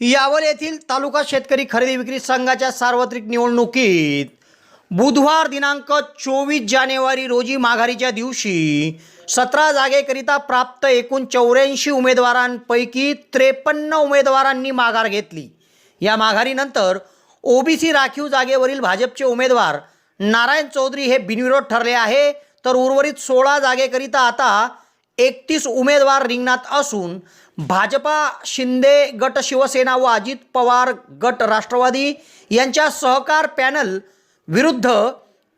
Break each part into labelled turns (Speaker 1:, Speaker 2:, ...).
Speaker 1: यावल येथील तालुका शेतकरी खरेदी विक्री संघाच्या सार्वत्रिक निवडणुकीत बुधवार दिनांक चोवीस जानेवारी रोजी माघारीच्या दिवशी सतरा जागेकरिता प्राप्त एकूण चौऱ्याऐंशी उमेदवारांपैकी त्रेपन्न उमेदवारांनी माघार घेतली. या माघारीनंतर ओबीसी राखीव जागेवरील भाजपचे उमेदवार नारायण चौधरी हे बिनविरोध ठरले आहे. तर उर्वरित सोळा जागेकरिता आता एकतीस उमेदवार रिंगणात असून भाजपा शिंदे गट शिवसेना व अजित पवार गट राष्ट्रवादी यांच्या सहकार पॅनल विरुद्ध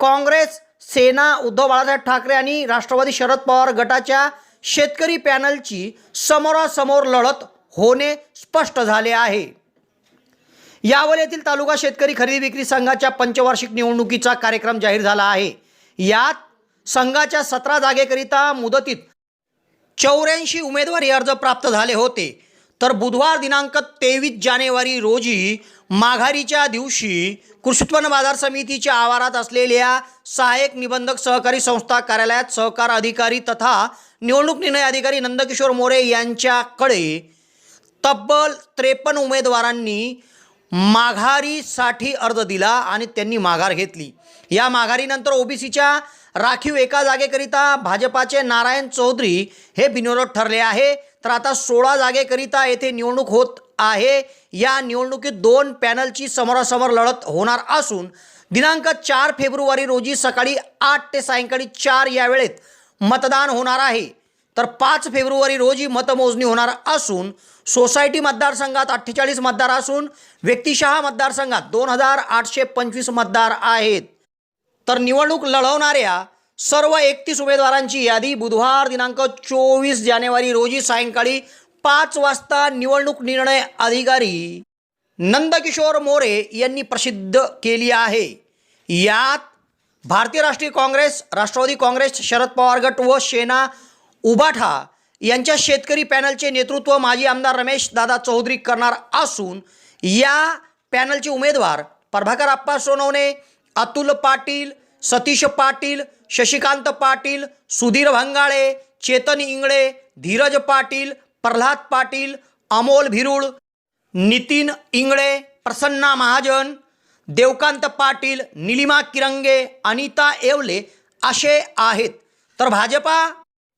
Speaker 1: काँग्रेस सेना उद्धव बाळासाहेब ठाकरे आणि राष्ट्रवादी शरद पवार गटाच्या शेतकरी पॅनलची समोरासमोर लढत होणे स्पष्ट झाले आहे. यावर येथील तालुका शेतकरी खरेदी विक्री संघाच्या पंचवार्षिक निवडणुकीचा कार्यक्रम जाहीर झाला आहे. यात संघाच्या सतरा जागेकरिता मुदतीत चौऱ्याऐंशी उमेदवारी अर्ज प्राप्त झाले होते. तर बुधवार दिनांक तेवीस जानेवारी रोजी माघारीच्या दिवशी कृषी उत्पन्न बाजार समितीच्या आवारात असलेल्या सहाय्यक निबंधक सहकारी संस्था कार्यालयात सहकार अधिकारी तथा निवडणूक निर्णय अधिकारी नंदकिशोर मोरे यांच्याकडे तब्बल त्रेपन्न उमेदवारांनी माघारीसाठी अर्ज दिला आणि त्यांनी माघार घेतली. या माघारीनंतर ओबीसीच्या राखीव एका जागेकरिता भाजपाचे नारायण चौधरी हे बिनविरोध ठरले आहे. तर आता सोळा जागेकरिता येथे निवडणूक होत आहे. या निवडणुकीत दोन पॅनलची समोरासमोर लढत होणार असून दिनांक चार फेब्रुवारी रोजी सकाळी आठ ते सायंकाळी चार या वेळेत मतदान होणार आहे. तर पाच फेब्रुवारी रोजी मतमोजणी होणार असून सोसायटी मतदारसंघात अठ्ठेचाळीस मतदार असून व्यक्तिशहा मतदारसंघात दोन हजार आठशे पंचवीस मतदार आहेत. तर निवडणूक लढवणाऱ्या सर्व एकतीस उमेदवारांची यादी बुधवार दिनांक चोवीस जानेवारी रोजी सायंकाळी पाच वाजता निवडणूक निर्णय अधिकारी नंदकिशोर मोरे यांनी प्रसिद्ध केली आहे. यात भारतीय राष्ट्रीय काँग्रेस राष्ट्रवादी काँग्रेस शरद पवार गट व सेना उबाठा यांच्या शेतकरी पॅनलचे नेतृत्व माजी आमदार रमेश दादा चौधरी करणार असून या पॅनलचे उमेदवार प्रभाकर आप्पा सोनवणे अतुल पाटील सतीश पाटील शशिकांत पाटील सुधीर भंगाळे चेतन इंगळे धीरज पाटील प्रल्हाद पाटील अमोल भिरुळ नितीन इंगळे प्रसन्ना महाजन देवकांत पाटील निलिमा किरंगे अनिता येवले असे आहेत. तर भाजपा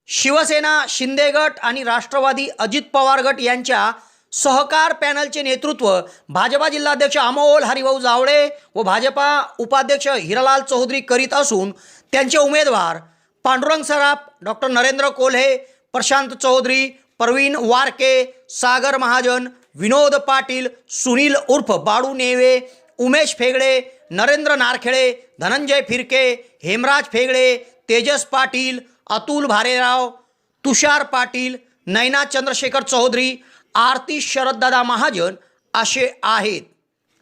Speaker 1: शिवसेना शिंदे गट आणि राष्ट्रवादी अजित पवार गट यांच्या सहकार पॅनलचे नेतृत्व भाजपा जिल्हाध्यक्ष अमोल हरिभाऊ जावळे व भाजपा उपाध्यक्ष हिरालाल चौधरी करीत असून त्यांचे उमेदवार पांडुरंग सराफ डॉक्टर नरेंद्र कोल्हे प्रशांत चौधरी प्रवीण वारके सागर महाजन विनोद पाटील सुनील उर्फ बाळू नेवे उमेश फेगडे नरेंद्र नारखेडे धनंजय फिरके हेमराज फेगडे तेजस पाटील अतुल भारेराव तुषार पाटील नैना चंद्रशेखर चौधरी आरती शरददादा महाजन असे आहेत.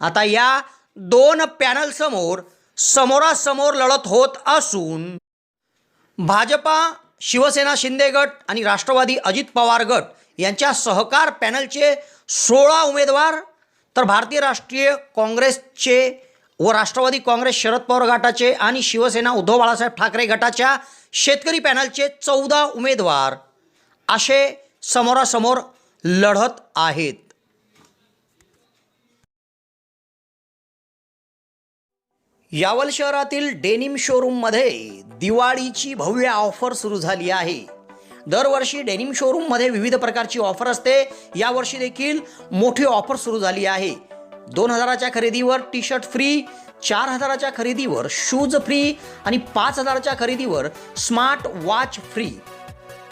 Speaker 1: आता या दोन पॅनलसमोर समोरासमोर लढत होत असून भाजपा शिवसेना शिंदे गट आणि राष्ट्रवादी अजित पवार गट यांच्या सहकार पॅनलचे सोळा उमेदवार तर भारतीय राष्ट्रीय काँग्रेसचे व राष्ट्रवादी काँग्रेस शरद पवार गटाचे आणि शिवसेना उद्धव बाळासाहेब ठाकरे गटाच्या शेतकरी पॅनलचे चौदा उमेदवार असे समोरासमोर लढत आहेत. यावल शहरातील डेनिम शोरूममध्ये दिवाळीची भव्य ऑफर सुरू झाली आहे. दरवर्षी डेनिम शोरूममध्ये विविध प्रकारची ऑफर असते. यावर्षी देखील मोठी ऑफर सुरू झाली आहे. दोन हजाराच्या खरेदीवर टी शर्ट फ्री चार हजाराच्या खरेदीवर शूज फ्री आणि पाच हजाराच्या खरेदीवर स्मार्ट वॉच फ्री.